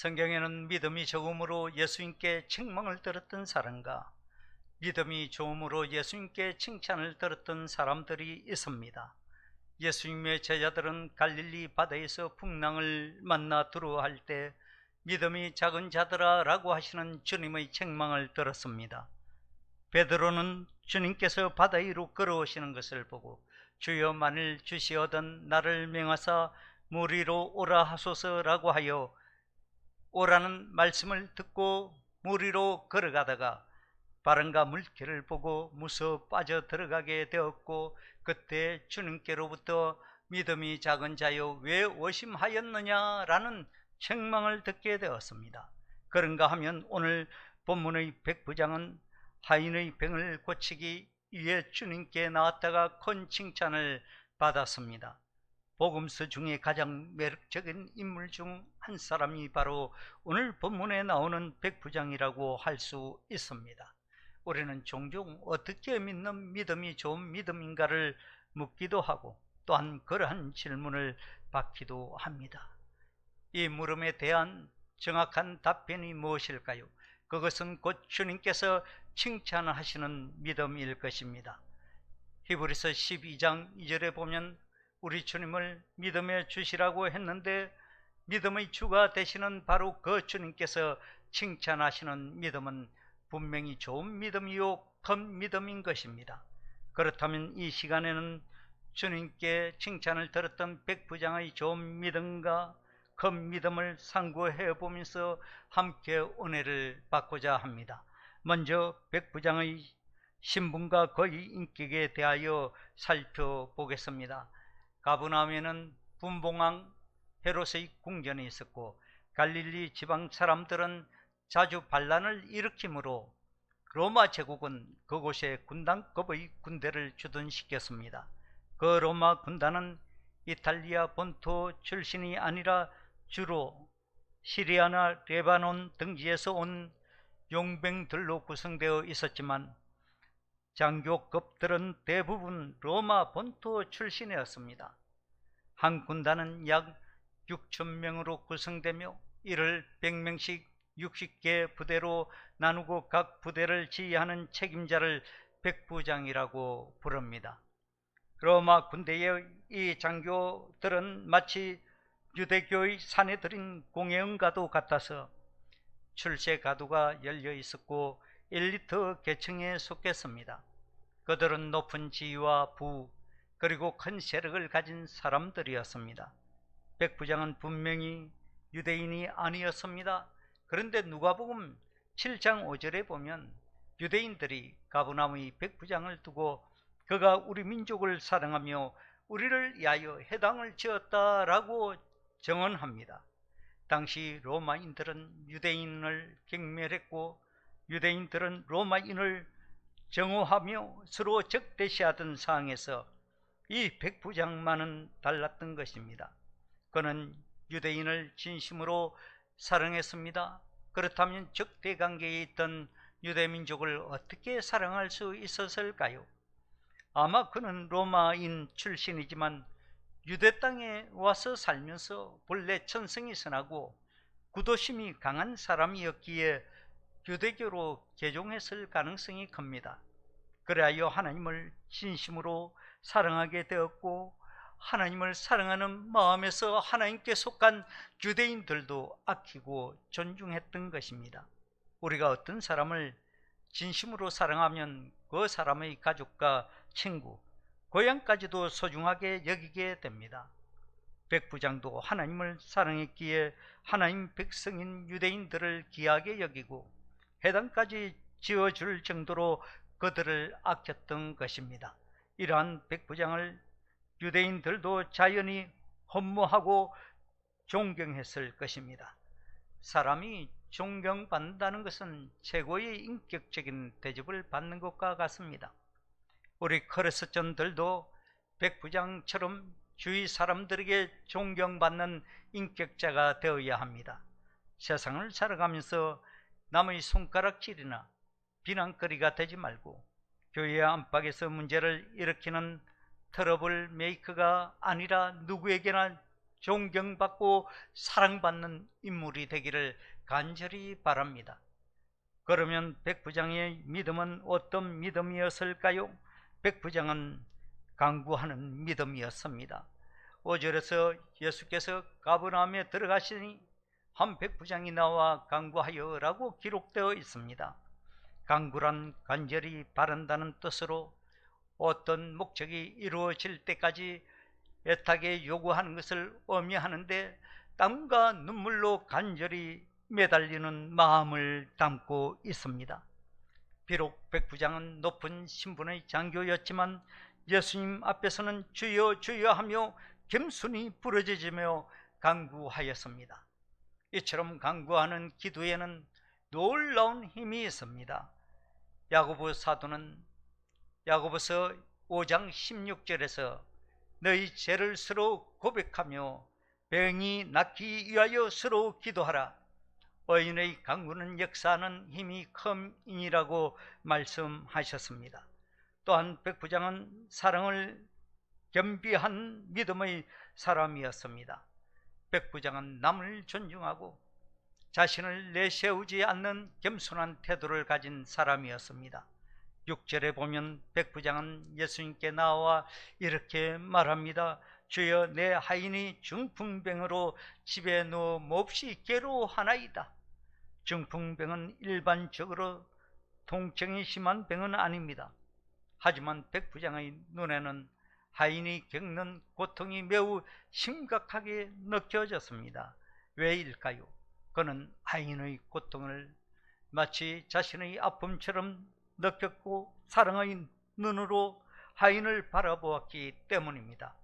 성경에는 믿음이 적음으로 예수님께 책망을 들었던 사람과 믿음이 좋음으로 예수님께 칭찬을 들었던 사람들이 있습니다. 예수님의 제자들은 갈릴리 바다에서 풍랑을 만나 두려워할 때 믿음이 작은 자들아 라고 하시는 주님의 책망을 들었습니다. 베드로는 주님께서 바다 위로 걸어오시는 것을 보고 주여 만일 주시어던 나를 명하사 물 위로 오라 하소서라고 하여 오라는 말씀을 듣고 물 위로 걸어가다가 바람과 물결을 보고 무서워 빠져 들어가게 되었고 그때 주님께로부터 믿음이 작은 자여 왜 오심하였느냐라는 책망을 듣게 되었습니다. 그런가 하면 오늘 본문의 백부장은 하인의 병을 고치기 위해 주님께 나왔다가 큰 칭찬을 받았습니다. 복음서 중에 가장 매력적인 인물 중 한 사람이 바로 오늘 본문에 나오는 백부장이라고 할 수 있습니다. 우리는 종종 어떻게 믿는 믿음이 좋은 믿음인가를 묻기도 하고 또한 그러한 질문을 받기도 합니다. 이 물음에 대한 정확한 답변이 무엇일까요? 그것은 곧 주님께서 칭찬하시는 믿음일 것입니다. 히브리서 12장 2절에 보면 우리 주님을 믿음에 주시라고 했는데 믿음의 주가 되시는 바로 그 주님께서 칭찬하시는 믿음은 분명히 좋은 믿음이요 큰 믿음인 것입니다. 그렇다면 이 시간에는 주님께 칭찬을 들었던 백부장의 좋은 믿음과 큰 믿음을 상고해 보면서 함께 은혜를 받고자 합니다. 먼저 백부장의 신분과 그의 인격에 대하여 살펴보겠습니다. 가브나움에는 분봉왕 헤롯의 궁전이 있었고 갈릴리 지방 사람들은 자주 반란을 일으키므로 로마 제국은 그곳에 군단급의 군대를 주둔시켰습니다. 그 로마 군단은 이탈리아 본토 출신이 아니라 주로 시리아나 레바논 등지에서 온 용병들로 구성되어 있었지만 장교급들은 대부분 로마 본토 출신이었습니다. 한 군단은 약 6천 명으로 구성되며 이를 100명씩 60개 부대로 나누고 각 부대를 지휘하는 책임자를 백부장이라고 부릅니다. 로마 군대의 이 장교들은 마치 유대교의 사내들인 공예응가도 같아서 출세 가도가 열려 있었고 엘리트 계층에 속했습니다. 그들은 높은 지위와 부 그리고 큰 세력을 가진 사람들이었습니다. 백 부장은 분명히 유대인이 아니었습니다. 그런데 누가복음 7장 5절에 보면 유대인들이 가브나무의 백 부장을 두고 그가 우리 민족을 사랑하며 우리를 위하여 해당을 지었다라고 정언합니다. 당시 로마인들은 유대인을 경멸했고 유대인들은 로마인을 정오하며 서로 적대시하던 상황에서 이 백부장만은 달랐던 것입니다. 그는 유대인을 진심으로 사랑했습니다. 그렇다면 적대 관계에 있던 유대 민족을 어떻게 사랑할 수 있었을까요? 아마 그는 로마인 출신이지만 유대 땅에 와서 살면서 본래 천성이 선하고 구도심이 강한 사람이었기에 유대교로 개종했을 가능성이 큽니다. 그래야 하나님을 진심으로 사랑하게 되었고 하나님을 사랑하는 마음에서 하나님께 속한 유대인들도 아끼고 존중했던 것입니다. 우리가 어떤 사람을 진심으로 사랑하면 그 사람의 가족과 친구, 고향까지도 소중하게 여기게 됩니다. 백부장도 하나님을 사랑했기에 하나님 백성인 유대인들을 귀하게 여기고 해당까지 지어줄 정도로 그들을 아꼈던 것입니다. 이러한 백부장을 유대인들도 자연히 헌무하고 존경했을 것입니다. 사람이 존경받는다는 것은 최고의 인격적인 대접을 받는 것과 같습니다. 우리 커레스전들도 백부장처럼 주위 사람들에게 존경받는 인격자가 되어야 합니다. 세상을 살아가면서 남의 손가락질이나 비난거리가 되지 말고 교회 안팎에서 문제를 일으키는 트러블 메이커가 아니라 누구에게나 존경받고 사랑받는 인물이 되기를 간절히 바랍니다. 그러면 백부장의 믿음은 어떤 믿음이었을까요? 백부장은 강구하는 믿음이었습니다. 5절에서 예수께서 가브나움에 들어가시니 한 백부장이 나와 강구하여라고 기록되어 있습니다. 강구란 간절히 바란다는 뜻으로 어떤 목적이 이루어질 때까지 애타게 요구하는 것을 의미하는데 땀과 눈물로 간절히 매달리는 마음을 담고 있습니다. 비록 백부장은 높은 신분의 장교였지만 예수님 앞에서는 주여 주여 하며 겸손히 부르짖으며 강구하였습니다. 이처럼 강구하는 기도에는 놀라운 힘이 있습니다. 야고보 사도는 야고보서 5장 16절에서 너희 죄를 서로 고백하며 병이 낫기 위하여 서로 기도하라. 어인의 강구는 역사하는 힘이 큼이라고 말씀하셨습니다. 또한 백부장은 사랑을 겸비한 믿음의 사람이었습니다. 백부장은 남을 존중하고 자신을 내세우지 않는 겸손한 태도를 가진 사람이었습니다. 6절에 보면 백부장은 예수님께 나와 이렇게 말합니다. 주여 내 하인이 중풍병으로 집에 누워 몹시 괴로워하나이다. 중풍병은 일반적으로 통증이 심한 병은 아닙니다. 하지만 백부장의 눈에는 하인이 겪는 고통이 매우 심각하게 느껴졌습니다. 왜일까요? 그는 하인의 고통을 마치 자신의 아픔처럼 느꼈고 사랑의 눈으로 하인을 바라보았기 때문입니다.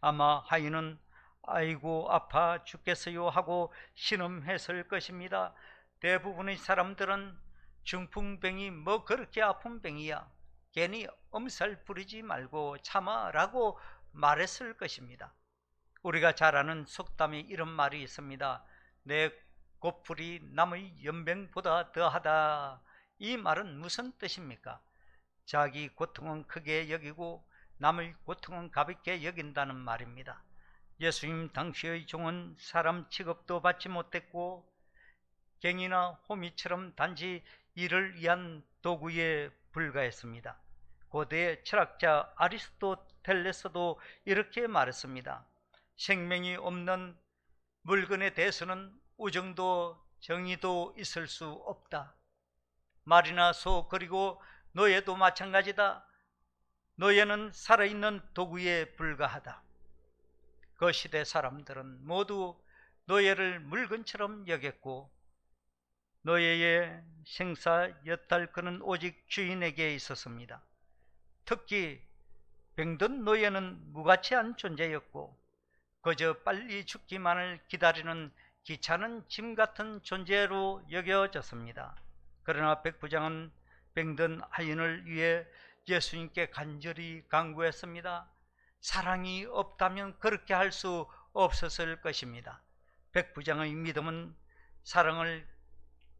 아마 하인은 아이고 아파 죽겠어요 하고 신음했을 것입니다. 대부분의 사람들은 중풍병이 뭐 그렇게 아픈 병이야. 괜히 엄살 부리지 말고 참아라고 말했을 것입니다. 우리가 잘 아는 속담에 이런 말이 있습니다. 내 고풀이 남의 연병보다 더하다. 이 말은 무슨 뜻입니까? 자기 고통은 크게 여기고 남의 고통은 가볍게 여긴다는 말입니다. 예수님 당시의 종은 사람 취급도 받지 못했고 갱이나 호미처럼 단지 일을 위한 도구에 불과했습니다. 고대 철학자 아리스토텔레스도 이렇게 말했습니다. 생명이 없는 물건에 대해서는 우정도 정의도 있을 수 없다. 말이나 소 그리고 노예도 마찬가지다. 노예는 살아있는 도구에 불과하다. 그 시대 사람들은 모두 노예를 물건처럼 여겼고 노예의 생사 여탈 그는 오직 주인에게 있었습니다. 특히 병든 노예는 무가치한 존재였고 그저 빨리 죽기만을 기다리는 귀찮은 짐 같은 존재로 여겨졌습니다. 그러나 백부장은 병든 하인을 위해 예수님께 간절히 강구했습니다. 사랑이 없다면 그렇게 할 수 없었을 것입니다. 백부장의 믿음은 사랑을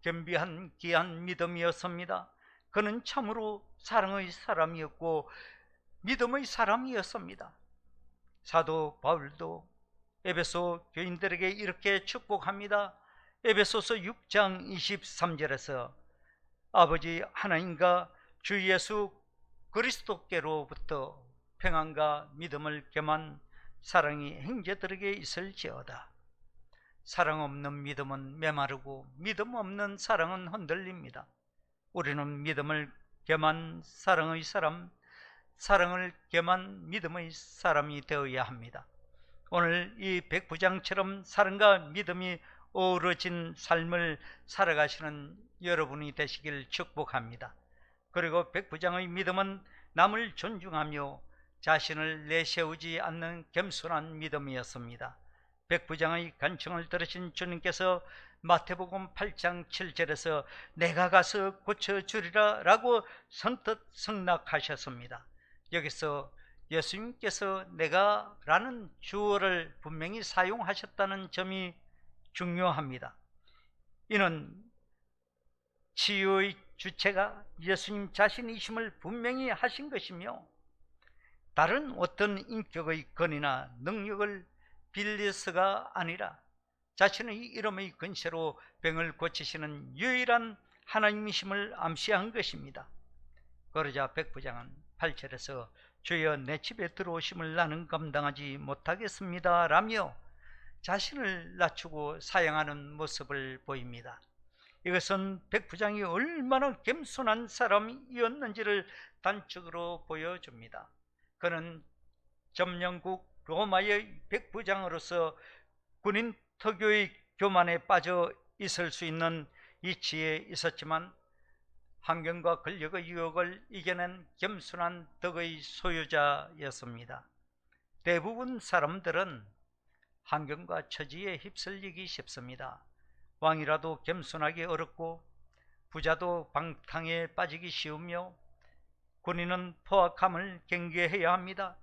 겸비한 귀한 믿음이었습니다. 그는 참으로 사랑의 사람이었고 믿음의 사람이었습니다. 사도 바울도 에베소 교인들에게 이렇게 축복합니다. 에베소서 6장 23절에서 아버지 하나님과 주 예수 그리스도께로부터 평안과 믿음을 겸한 사랑이 형제들에게 있을지어다. 사랑 없는 믿음은 메마르고 믿음 없는 사랑은 흔들립니다. 우리는 믿음을 겸한 사랑의 사람, 사랑을 겸한 믿음의 사람이 되어야 합니다. 오늘 이 백부장처럼 사랑과 믿음이 어우러진 삶을 살아가시는 여러분이 되시길 축복합니다. 그리고 백부장의 믿음은 남을 존중하며 자신을 내세우지 않는 겸손한 믿음이었습니다. 백부장의 간청을 들으신 주님께서 마태복음 8장 7절에서 내가 가서 고쳐주리라 라고 선뜻 승낙하셨습니다. 여기서 예수님께서 내가 라는 주어를 분명히 사용하셨다는 점이 중요합니다. 이는 치유의 주체가 예수님 자신이심을 분명히 하신 것이며 다른 어떤 인격의 권위나 능력을 빌리스가 아니라 자신의 이름의 근세로 병을 고치시는 유일한 하나님이심을 암시한 것입니다. 그러자 백부장은 8절에서 주여 내 집에 들어오심을 나는 감당하지 못하겠습니다 라며 자신을 낮추고 사양하는 모습을 보입니다. 이것은 백부장이 얼마나 겸손한 사람이었는지를 단적으로 보여줍니다. 그는 점령국 로마의 백부장으로서 군인 특유의 교만에 빠져 있을 수 있는 이치에 있었지만 환경과 권력의 유혹을 이겨낸 겸손한 덕의 소유자였습니다. 대부분 사람들은 환경과 처지에 휩쓸리기 쉽습니다. 왕이라도 겸손하기 어렵고 부자도 방탕에 빠지기 쉬우며 군인은 포악함을 경계해야 합니다.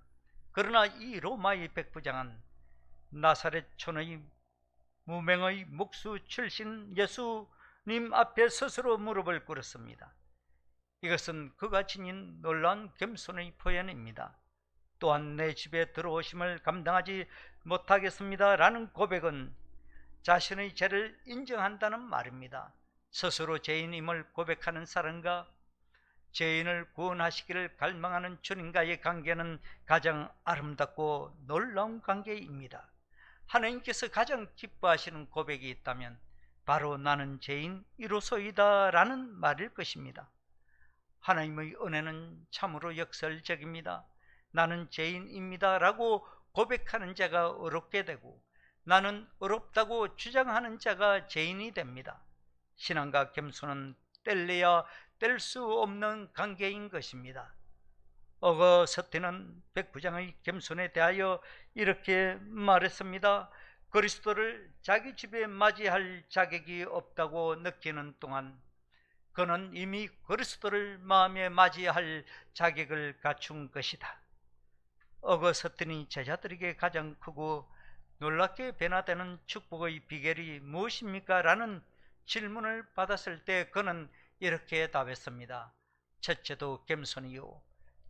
그러나 이 로마의 백부장은 나사렛촌의 무명의 목수 출신 예수님 앞에 스스로 무릎을 꿇었습니다. 이것은 그가 지닌 놀라운 겸손의 표현입니다. 또한 내 집에 들어오심을 감당하지 못하겠습니다. 라는 고백은 자신의 죄를 인정한다는 말입니다. 스스로 죄인임을 고백하는 사람과 죄인을 구원하시기를 갈망하는 주님과의 관계는 가장 아름답고 놀라운 관계입니다. 하나님께서 가장 기뻐하시는 고백이 있다면 바로 나는 죄인 이로소이다 라는 말일 것입니다. 하나님의 은혜는 참으로 역설적입니다. 나는 죄인입니다 라고 고백하는 자가 어렵게 되고 나는 어렵다고 주장하는 자가 죄인이 됩니다. 신앙과 겸손은 뗄래야 뗄 수 없는 관계인 것입니다. 어거서티는 백부장의 겸손에 대하여 이렇게 말했습니다. 그리스도를 자기 집에 맞이할 자격이 없다고 느끼는 동안 그는 이미 그리스도를 마음에 맞이할 자격을 갖춘 것이다. 어거서틴이 제자들에게 가장 크고 놀랍게 변화되는 축복의 비결이 무엇입니까? 라는 질문을 받았을 때 그는 이렇게 답했습니다. 첫째도 겸손이요.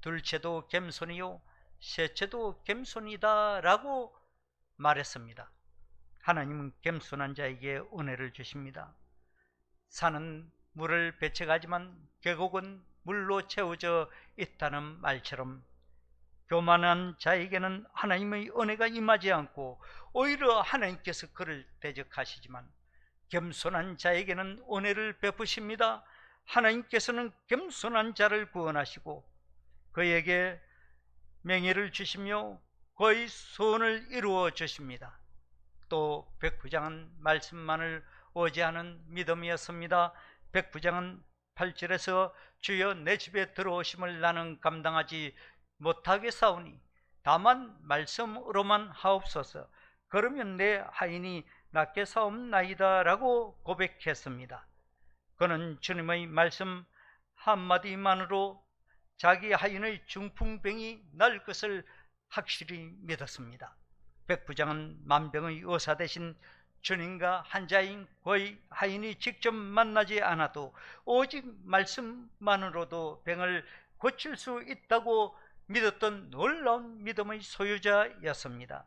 둘째도 겸손이요. 셋째도 겸손이다. 라고 말했습니다. 하나님은 겸손한 자에게 은혜를 주십니다. 산은 물을 배쳐가지만 계곡은 물로 채워져 있다는 말처럼 교만한 자에게는 하나님의 은혜가 임하지 않고 오히려 하나님께서 그를 대적하시지만 겸손한 자에게는 은혜를 베푸십니다. 하나님께서는 겸손한 자를 구원하시고 그에게 명예를 주시며 그의 소원을 이루어 주십니다. 또 백부장은 말씀만을 오지하는 믿음이었습니다. 백부장은 8절에서 주여 내 집에 들어오심을 나는 감당하지 못하게 싸우니 다만 말씀으로만 하옵소서. 그러면 내 하인이 낫게 사옵나이다 라고 고백했습니다. 그는 주님의 말씀 한마디만으로 자기 하인의 중풍병이 날 것을 확실히 믿었습니다. 백부장은 만병의 의사 대신 주님과 한자인 거의 하인이 직접 만나지 않아도 오직 말씀만으로도 병을 고칠 수 있다고 믿었던 놀라운 믿음의 소유자였습니다.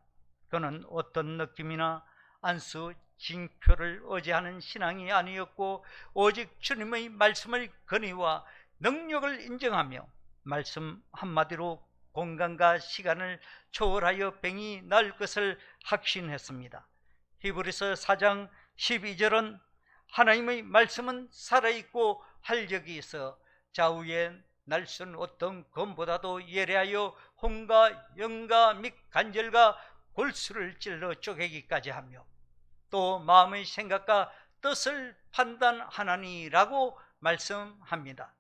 그는 어떤 느낌이나 안수 징표를 의지하는 신앙이 아니었고 오직 주님의 말씀의 근위와 능력을 인정하며 말씀 한마디로 공간과 시간을 초월하여 병이 날 것을 확신했습니다. 히브리서 4장 12절은 하나님의 말씀은 살아있고 활력이 있어 좌우에 날선 어떤 검보다도 예리하여 혼과 영과 및 간절과 골수를 찔러 쪼개기까지 하며 또 마음의 생각과 뜻을 판단하나니라고 말씀합니다.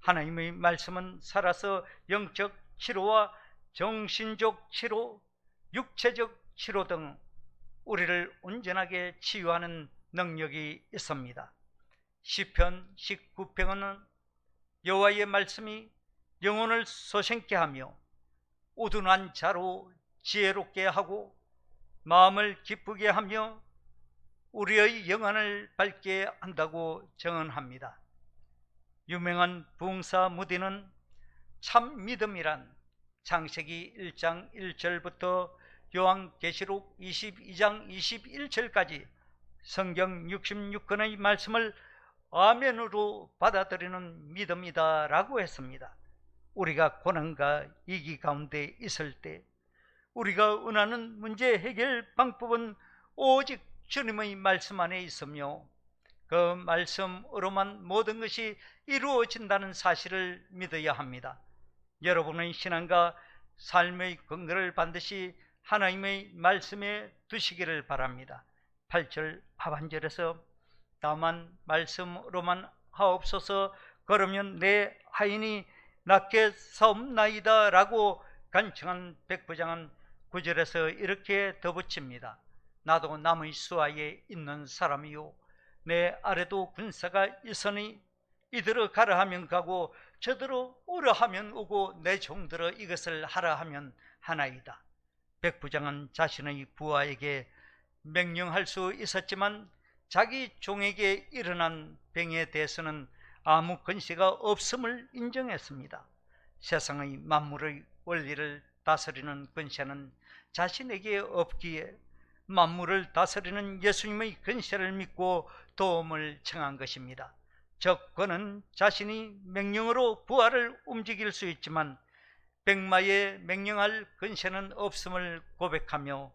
하나님의 말씀은 살아서 영적 치료와 정신적 치료, 육체적 치료 등 우리를 온전하게 치유하는 능력이 있습니다. 시편 19편은 여호와의 말씀이 영혼을 소생케 하며 우둔한 자로 지혜롭게 하고 마음을 기쁘게 하며 우리의 영혼을 밝게 한다고 정언합니다. 유명한 부흥사 무디는 참 믿음이란 창세기 1장 1절부터 요한계시록 22장 21절까지 성경 66권의 말씀을 아멘으로 받아들이는 믿음이다 라고 했습니다. 우리가 고난과 위기 가운데 있을 때 우리가 원하는 문제 해결 방법은 오직 주님의 말씀 안에 있으며 그 말씀으로만 모든 것이 이루어진다는 사실을 믿어야 합니다. 여러분의 신앙과 삶의 근거를 반드시 하나님의 말씀에 두시기를 바랍니다. 8절 하반절에서 다만 말씀으로만 하옵소서 그러면 내 하인이 낫게 사옵나이다 라고 간청한 백부장은 구절에서 이렇게 덧붙입니다. 나도 남의 수하에 있는 사람이요 내 아래도 군사가 있으니 이들어 가라 하면 가고 저들어 오라 하면 오고 내 종들어 이것을 하라 하면 하나이다. 백부장은 자신의 부하에게 명령할 수 있었지만 자기 종에게 일어난 병에 대해서는 아무 근시가 없음을 인정했습니다. 세상의 만물의 원리를 다스리는 근세는 자신에게 없기에 만물을 다스리는 예수님의 근세를 믿고 도움을 청한 것입니다. 즉 그는 자신이 명령으로 부하를 움직일 수 있지만 백마에 명령할 근세는 없음을 고백하며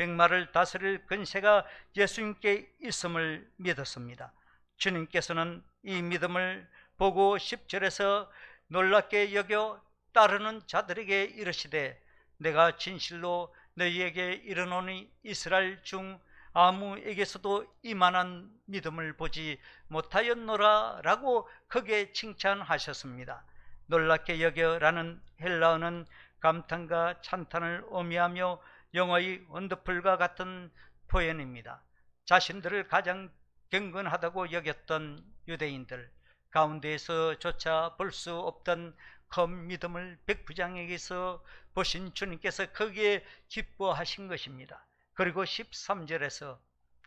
백마를 다스릴 근세가 예수님께 있음을 믿었습니다. 주님께서는 이 믿음을 보고 10절에서 놀랍게 여겨 따르는 자들에게 이르시되 내가 진실로 너희에게 이르노니 이스라엘 중 아무에게서도 이만한 믿음을 보지 못하였노라 라고 크게 칭찬하셨습니다. 놀랍게 여겨라는 헬라어는 감탄과 찬탄을 의미하며 영어의 원더풀과 같은 표현입니다. 자신들을 가장 경건하다고 여겼던 유대인들 가운데에서조차 볼 수 없던 큰 믿음을 백부장에게서 보신 주님께서 크게 기뻐하신 것입니다. 그리고 13절에서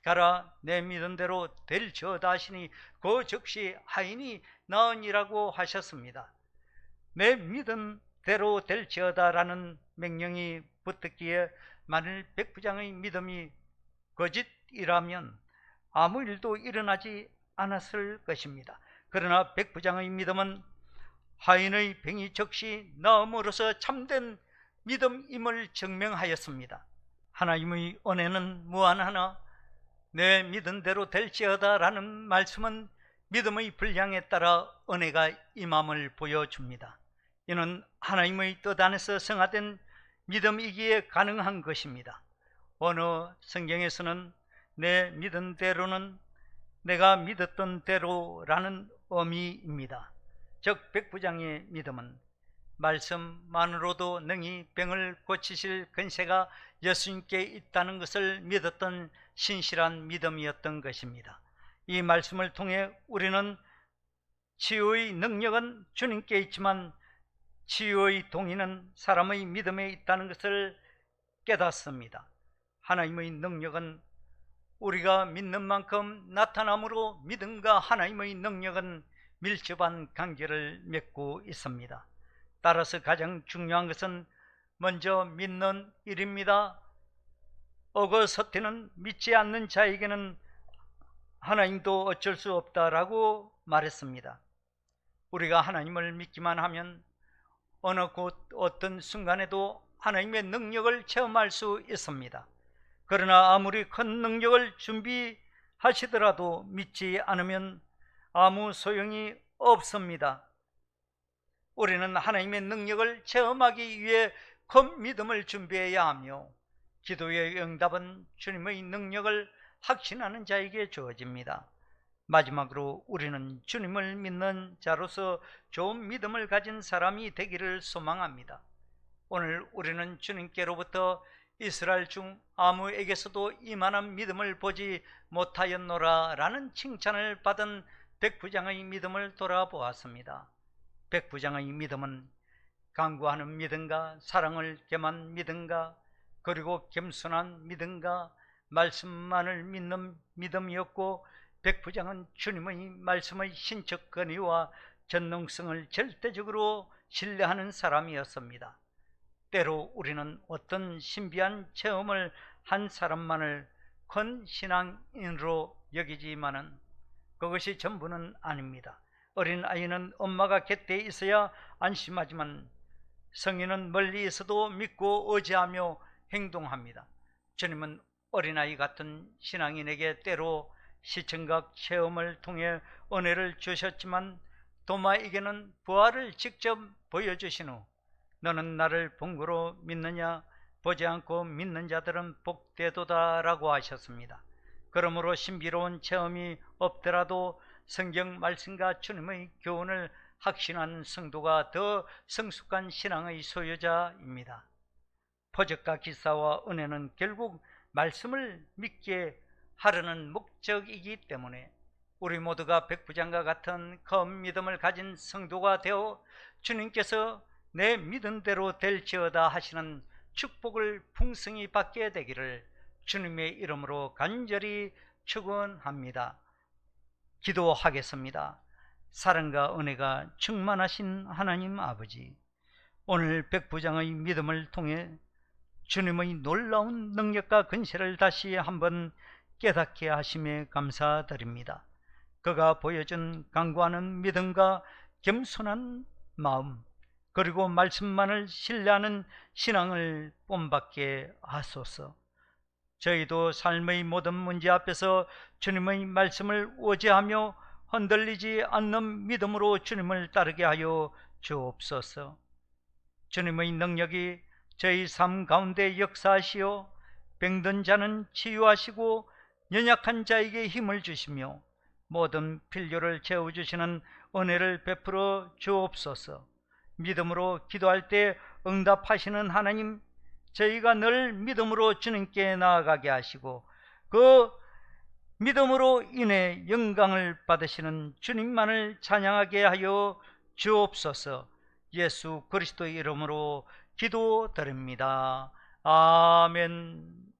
가라 내 믿은 대로 될지어다 하시니 그 즉시 하인이 나으니라고 하셨습니다. 내 믿은 대로 될지어다라는 명령이 붙었기에 만일 백부장의 믿음이 거짓이라면 아무 일도 일어나지 않았을 것입니다. 그러나 백부장의 믿음은 하인의 병이 즉시 나음으로써 참된 믿음임을 증명하였습니다. 하나님의 은혜는 무한하나 내 믿은 대로 될지어다라는 말씀은 믿음의 분량에 따라 은혜가 임함을 보여줍니다. 이는 하나님의 뜻 안에서 성화된 믿음이기에 가능한 것입니다. 어느 성경에서는 내 믿은 대로는 내가 믿었던 대로라는 의미입니다. 즉 백부장의 믿음은 말씀만으로도 능히 병을 고치실 근세가 예수님께 있다는 것을 믿었던 신실한 믿음이었던 것입니다. 이 말씀을 통해 우리는 치유의 능력은 주님께 있지만 치유의 동의는 사람의 믿음에 있다는 것을 깨닫습니다. 하나님의 능력은 우리가 믿는 만큼 나타남으로 믿음과 하나님의 능력은 밀접한 관계를 맺고 있습니다. 따라서 가장 중요한 것은 먼저 믿는 일입니다. 어거서태는 믿지 않는 자에게는 하나님도 어쩔 수 없다라고 말했습니다. 우리가 하나님을 믿기만 하면 어느 곳 어떤 순간에도 하나님의 능력을 체험할 수 있습니다. 그러나 아무리 큰 능력을 준비하시더라도 믿지 않으면 아무 소용이 없습니다. 우리는 하나님의 능력을 체험하기 위해 큰 믿음을 준비해야 하며 기도의 응답은 주님의 능력을 확신하는 자에게 주어집니다. 마지막으로 우리는 주님을 믿는 자로서 좋은 믿음을 가진 사람이 되기를 소망합니다. 오늘 우리는 주님께로부터 이스라엘 중 아무에게서도 이만한 믿음을 보지 못하였노라 라는 칭찬을 받은 백부장의 믿음을 돌아보았습니다. 백부장의 믿음은 강구하는 믿음과 사랑을 겸한 믿음과 그리고 겸손한 믿음과 말씀만을 믿는 믿음이었고 백부장은 주님의 말씀의 권위와 전능성을 절대적으로 신뢰하는 사람이었습니다. 때로 우리는 어떤 신비한 체험을 한 사람만을 큰 신앙인으로 여기지만은 그것이 전부는 아닙니다. 어린 아이는 엄마가 곁에 있어야 안심하지만 성인은 멀리 있어도 믿고 의지하며 행동합니다. 주님은 어린아이 같은 신앙인에게 때로 시청각 체험을 통해 은혜를 주셨지만 도마에게는 부활을 직접 보여주신 후 너는 나를 본거로 믿느냐 보지 않고 믿는 자들은 복되도다 라고 하셨습니다. 그러므로 신비로운 체험이 없더라도 성경 말씀과 주님의 교훈을 확신한 성도가 더 성숙한 신앙의 소유자입니다. 포적과 기사와 은혜는 결국 말씀을 믿게 하려는 목적이기 때문에 우리 모두가 백부장과 같은 큰 믿음을 가진 성도가 되어 주님께서 내 믿음대로 될지어다 하시는 축복을 풍성히 받게 되기를 주님의 이름으로 간절히 축원합니다. 기도하겠습니다. 사랑과 은혜가 충만하신 하나님 아버지, 오늘 백부장의 믿음을 통해 주님의 놀라운 능력과 근세를 다시 한번 깨닫게 하심에 감사드립니다. 그가 보여준 강구하는 믿음과 겸손한 마음, 그리고 말씀만을 신뢰하는 신앙을 본받게 하소서. 저희도 삶의 모든 문제 앞에서 주님의 말씀을 오지하며 흔들리지 않는 믿음으로 주님을 따르게 하여 주옵소서. 주님의 능력이 저희 삶 가운데 역사하시어 병든 자는 치유하시고 연약한 자에게 힘을 주시며 모든 필요를 채워주시는 은혜를 베풀어 주옵소서. 믿음으로 기도할 때 응답하시는 하나님, 저희가 늘 믿음으로 주님께 나아가게 하시고 그 믿음으로 인해 영광을 받으시는 주님만을 찬양하게 하여 주옵소서. 예수 그리스도의 이름으로 기도드립니다. 아멘.